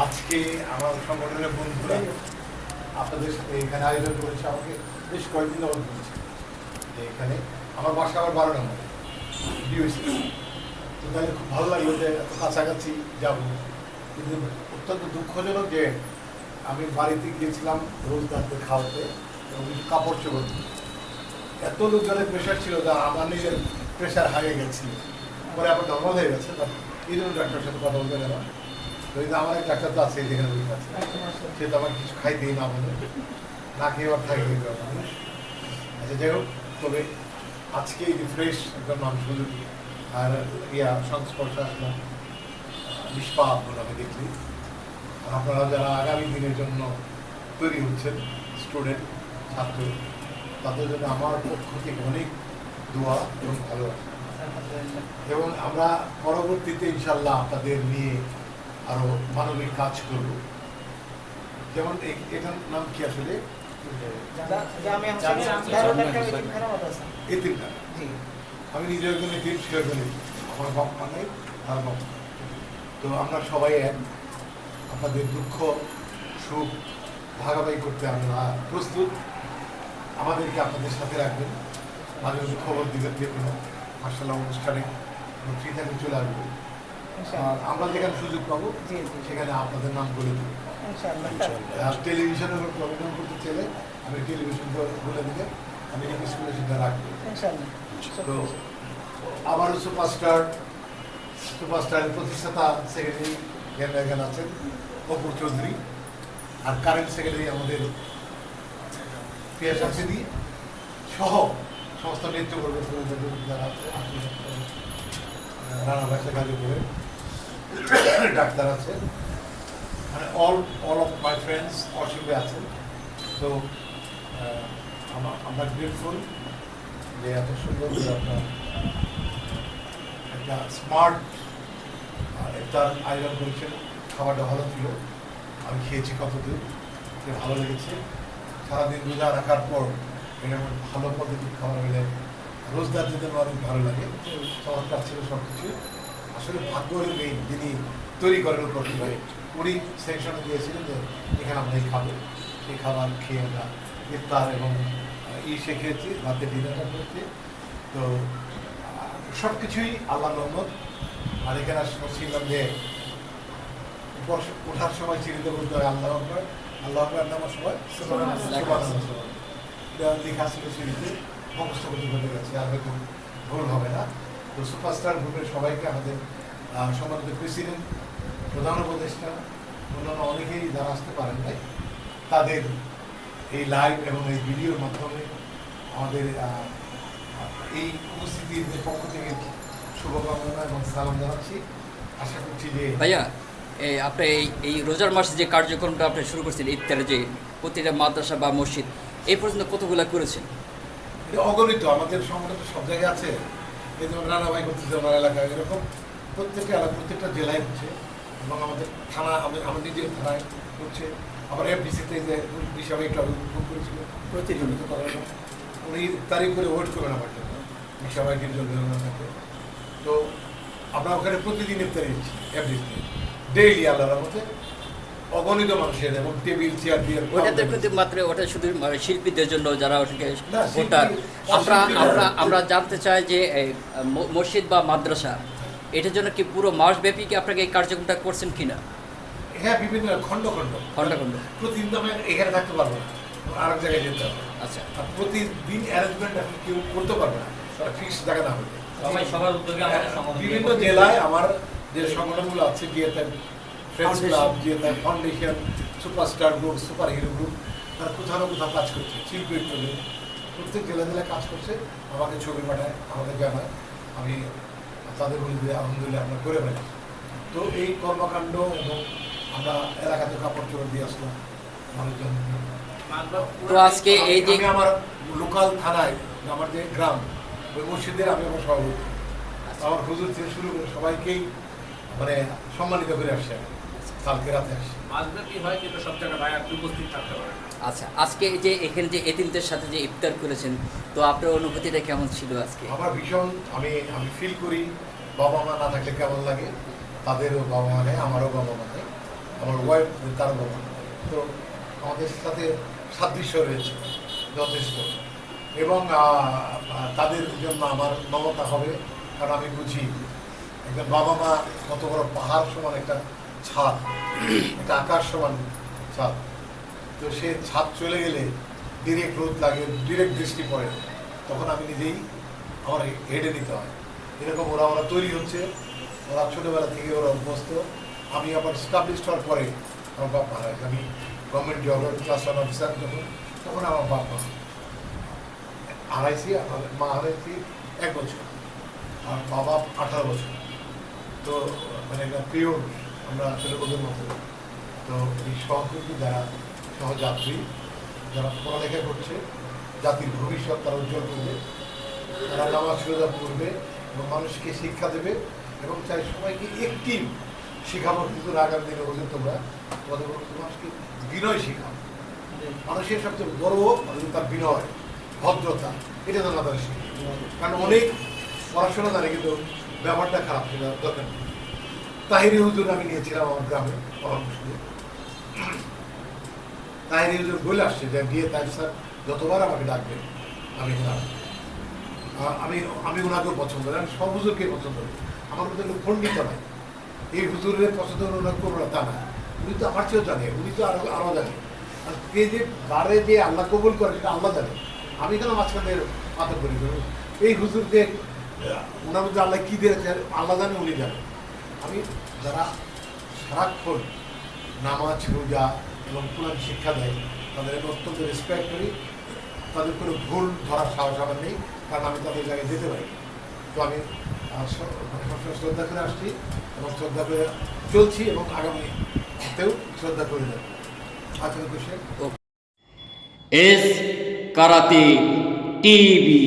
আজকে আমার সংগঠনের বন্ধুরা আপনাদের সাথে এখানে আয়োজন করেছে আমাকে বেশ কয়েকদিন যাবত বলছে যে এখানে আমার বাসা আবার বারো নম্বর ডিওসি তো তাহলে খুব ভালো লাগল যে এত কাছাকাছি যাব। কিন্তু অত্যন্ত দুঃখজনক যে আমি বাড়িতে গিয়েছিলাম রোজ রাত্রে খাওয়াতে এবং কিছু কাপড় চোপড়। এত লোকজনের প্রেশার ছিল যা আমার নিজের প্রেশার হারিয়ে গেছিল পরে আবার নর্মাল হয়ে গেছে বাট এই জন্য ডাক্তারের সাথে কথা বলতে গেলাম। তো এই যে আমার এক ডাক্তার তো আছে যেখানে বসে আছে, সে তো আমার কিছু খাইতেই না বলে। না খেয়ে আবার থাকে মানুষ আচ্ছা যাই হোক, তবে আজকে এই যে ফ্রেশ একদম সুযোগ আর ইয়া, সংস্পর্শে আসলাম নিষ্পাপ আমি দেখলি আপনারা যারা আগামী দিনের জন্য তৈরি হচ্ছেন স্টুডেন্ট ছাত্র, তাদের জন্য আমার পক্ষ থেকে অনেক দোয়া এবং ভালোবাসা। এবং আমরা পরবর্তীতে ইনশাল্লাহ আপনাদের নিয়ে আরও মানবিক কাজ করব। যেমন এটার নাম কি আসলে? আমি নিজে একজন এতিম সে একজন আমার বাপ মা নেই আর বাপ তো আমরা সবাই এক। আপনাদের দুঃখ সুখ ভাগাভাগি করতে আমরা প্রস্তুত। আমাদেরকে আপনাদের সাথে রাখবেন। মাঝে মাঝে খবর দিবেন কোনো মার্শাল্লাহ অনুষ্ঠানে। ফ্রি থাকলে চলে আসব। আর আমরা যেখানে সুযোগ পাবো সেখানে আপনাদের নাম করে দেবো। আর টেলিভিশনের উপর প্রোগ্রাম করতে চাইলে আমি টেলিভিশন বলে দিলে আমি রিকোয়েস্ট করে সেটা রাখব। তো আবারও সুপারস্টার সুপারস্টারের প্রতিষ্ঠাতা সেক্রেটারি জ্ঞান আছেন অপুর চৌধুরী। আর কারেন্ট সেক্রেটারি আমাদের শামসিদি সহ সমস্ত নেতৃবর্গ যারা রানা ভাষা কাজে করে ডাক্তার আছে। মানে all all of my friends অসুবিধা আছেন তো আমরা গ্রেটফুল যে এত সুন্দর আপনার একটা স্মার্ট একটা আয়োজন করেছেন খাবারটা ভালো ছিল। আমি খেয়েছি কতদূর ভালো লেগেছে। সারাদিন রোজা রাখার পর এরকম ভালো পদ্ধতির খাবার হলে রোজগার দিতে আমার অনেক ভালো লাগে। চমৎকার ছিল সব কিছু আসলে ভাগ্য নেই যিনি তৈরি করেন উপর করে উনি সেকশনে দিয়েছিলেন যে এখানে আমরা এই খাব সেই খাবার খেয়ে আমরা ইফতার এবং ই সে খেয়েছি রাতে ডিনারটা করেছি। তো সব কিছুই আল্লাহ রহমত। আর এখানে শুনছিলাম যে ওঠার সময় চিড়িতে বলতে হয় আল্লাহ আকবর। আল্লাহ আকবর নামার সময় লেখা ছিল সিঁড়িতে মুখস্থ করতে গেছে আর হয়তো ভুল হবে না। তো সুপারস্টার গ্রুপের সবাইকে আমাদের সম্মানিত প্রেসিডেন্ট প্রধান উপদেষ্টা অন্যান্য অনেকেই যারা আসতে পারেন নাই তাদের এই লাইভ এবং এই ভিডিওর মাধ্যমে আমাদের এই উপস্থিতির পক্ষ থেকে শুভকামনা এবং সালাম জানাচ্ছি। আশা করছি যে ভাইয়া এই আপনি এই এই রোজার মাসে যে কার্যক্রমটা আপনি শুরু করছেন ইফতারে যে প্রতিটা মাদ্রাসা বা মসজিদ এই পর্যন্ত কতগুলা করেছেন? এটা অগণিত আমাদের সংগঠন সব জায়গায় আছে। এই যেমন রানাভাই করতেছে আমার এলাকায়। এরকম প্রত্যেকটা এলাকা প্রত্যেকটা জেলায় হচ্ছে এবং আমাদের থানা আমি- আমার নিজের থানায় হচ্ছে আবার এফডিসিতে যে হিসাবে একটা ফোন করেছিল। প্রতিনিয়ত করার জন্য। উনি তারিখ করে ওয়েট করবেন আমার জন্য সবাই নির্জন থাকে তো আমরা ওখানে প্রতিদিন ইফতারি দিচ্ছি এফডিসিতে ডেইলি আল্লাহর মধ্যে অগণিত মানুষের এবং টেবিল চেয়ার দিয়ে ওটাতে কিন্তু মাত্র ওটা শুধু মানে শিল্পীদের জন্য যারা ওটাকে ওটা আমরা আমরা আমরা জানতে চাই যে মসজিদ বা মাদ্রাসা এটার জন্য কি পুরো মাসব্যাপী কি আপনাকে এই কার্যক্রমটা করছেন কিনা? হ্যাঁ বিভিন্ন খণ্ড খণ্ড। খণ্ড খণ্ড। প্রতিদিন তো আমি এখানে থাকতে পারব না আরেক জায়গায় যেতে হবে। আচ্ছা। আর প্রতিদিন অ্যারেঞ্জমেন্ট আপনি কেউ করতে পারবে না ফিক্স জায়গা না হলে সবাই সবার উদ্যোগে আমাদের সংগঠন বিভিন্ন জেলায় আমার যে সংগঠনগুলো আছে GFM friends club GFM foundation superstar group super hero group তারা কোথাও না কোথাও কাজ করছে শিল্পী চলে প্রত্যেক জেলা জেলায় কাজ করছে আমাকে ছবি পাঠায় আমাকে জানায়। আমি তাদের বলি আলহামদুলিল্লাহ আমরা করে ফেলি তো এই কর্মকাণ্ড এবং আমরা এলাকাতে কাপড় চোপড় দিয়ে আসলাম মানুষজন। তো আজকে এই যে আমার লোকাল থানায় আমার যে গ্রাম ওই মসজিদের আমি আমার সভাপতি। আমার হুজুর থেকে শুরু করে সবাইকেই মানে সম্মানিত করে আসছে। আমি। কালকে রাতে আসছে মাসব্যাপী হয় কিন্তু সব জায়গায় ভাই আপনি উপস্থিত থাকতে পারেন আচ্ছা আজকে যে এখানে যে এতিমদের সাথে যে ইফতার করেছেন তো আপনার অনুভূতিটা কেমন ছিল আজকে? আমার ভীষণ আমি আমি ফিল করি বাবা মা না থাকলে কেমন লাগে? তাদেরও বাবা মা নেই আমারও বাবা মা নেই আমার ওয়াইফ তার বাবা তো আমাদের সাথে সাদৃশ্য রয়েছে যথেষ্ট। এবং তাদের জন্য আমার মমতা হবে কারণ আমি বুঝি একজন বাবা মা কত বড় পাহাড় সমান একটা ছাদ। একটা আকাশ সমান ছাদ। তো সে ছাদ চলে গেলে ডিরেক্ট রোদ লাগে ডিরেক্ট বৃষ্টি পড়ে। তখন আমি নিজেই আমার হেডে নিতে হয়। এরকম ওরা ওরা তৈরি হচ্ছে। ওরা ছোটোবেলা থেকে ওরা অভ্যস্ত। আমি আবার স্টাবলিশ হওয়ার পরে আমার বাপ মারা আমি গভর্নমেন্ট জবের ক্লাস ওয়ান অফিসার যখন, তখন আমার বাপ মা। হারাইছি মা হারাইছি এক বছর। আর বাবা আঠারো বছর। তো মানে একটা প্রিয় আমরা আসলে ওদের মতো তো এই সহযোগী যারা সহযাত্রী, যারা পড়ালেখা করছে, জাতির ভবিষ্যৎ তারা উজ্জ্বল করবে। তারা নামাজ রোজা পড়বে এবং মানুষকে শিক্ষা দেবে এবং চাই সবাইকে একটি শেখাবো, কিন্তু আগামী দিনে বলছে তোমরা, তোমাদের মানুষকে বিনয় শেখাও। মানুষের সবচেয়ে বড় তার বিনয়, ভদ্রতা, এটা জানা তার শিখে কারণ অনেক পড়াশোনা জানে, কিন্তু ব্যাপারটা খারাপ ছিল দরকার নেই। তাহিরি হুজুর আমি নিয়েছিলাম আমার গ্রামে তাহিরি হুজুর বলে আসছে, যে দিয়ে তাই স্যার যতবার আমাকে ডাকবেন আমি আমি আমি ওনাকেও পছন্দ করি, আমি সব হুজুরকে পছন্দ করি। আমার মধ্যে কোনো খণ্ডিত নাই। এই হুজুরের পছন্দ করে ওনাকে করব না তা না। উনি তো আমার চেয়েও জানে, উনি তো আরও আরও জানে। আর কে যে বারে যে আল্লাহ কবুল করে সেটা আল্লাহ জানে। আমি কেন মাঝখানে আতঙ্ক করি? এই হুজুরকে ওনার মধ্যে আল্লাহ কী দিয়েছে আল্লাহ জানে, উনি জানে। আমি যারা সারাক্ষণ নামাজ, রোজা এবং কোরআন শিক্ষা দেয়, তাদের আমি অত্যন্ত রেসপেক্ট করি। তাদের কোনো ভুল ধরার সাহস আমার নেই, কারণ আমি তাদের জায়গায় যেতে পারি। তো আমি মানে সবসময় শ্রদ্ধা করে আসছি এবং শ্রদ্ধা করে চলছি এবং আগামীতেও শ্রদ্ধা করে যাব। কোশ্চেন এস কারাতে টিভি।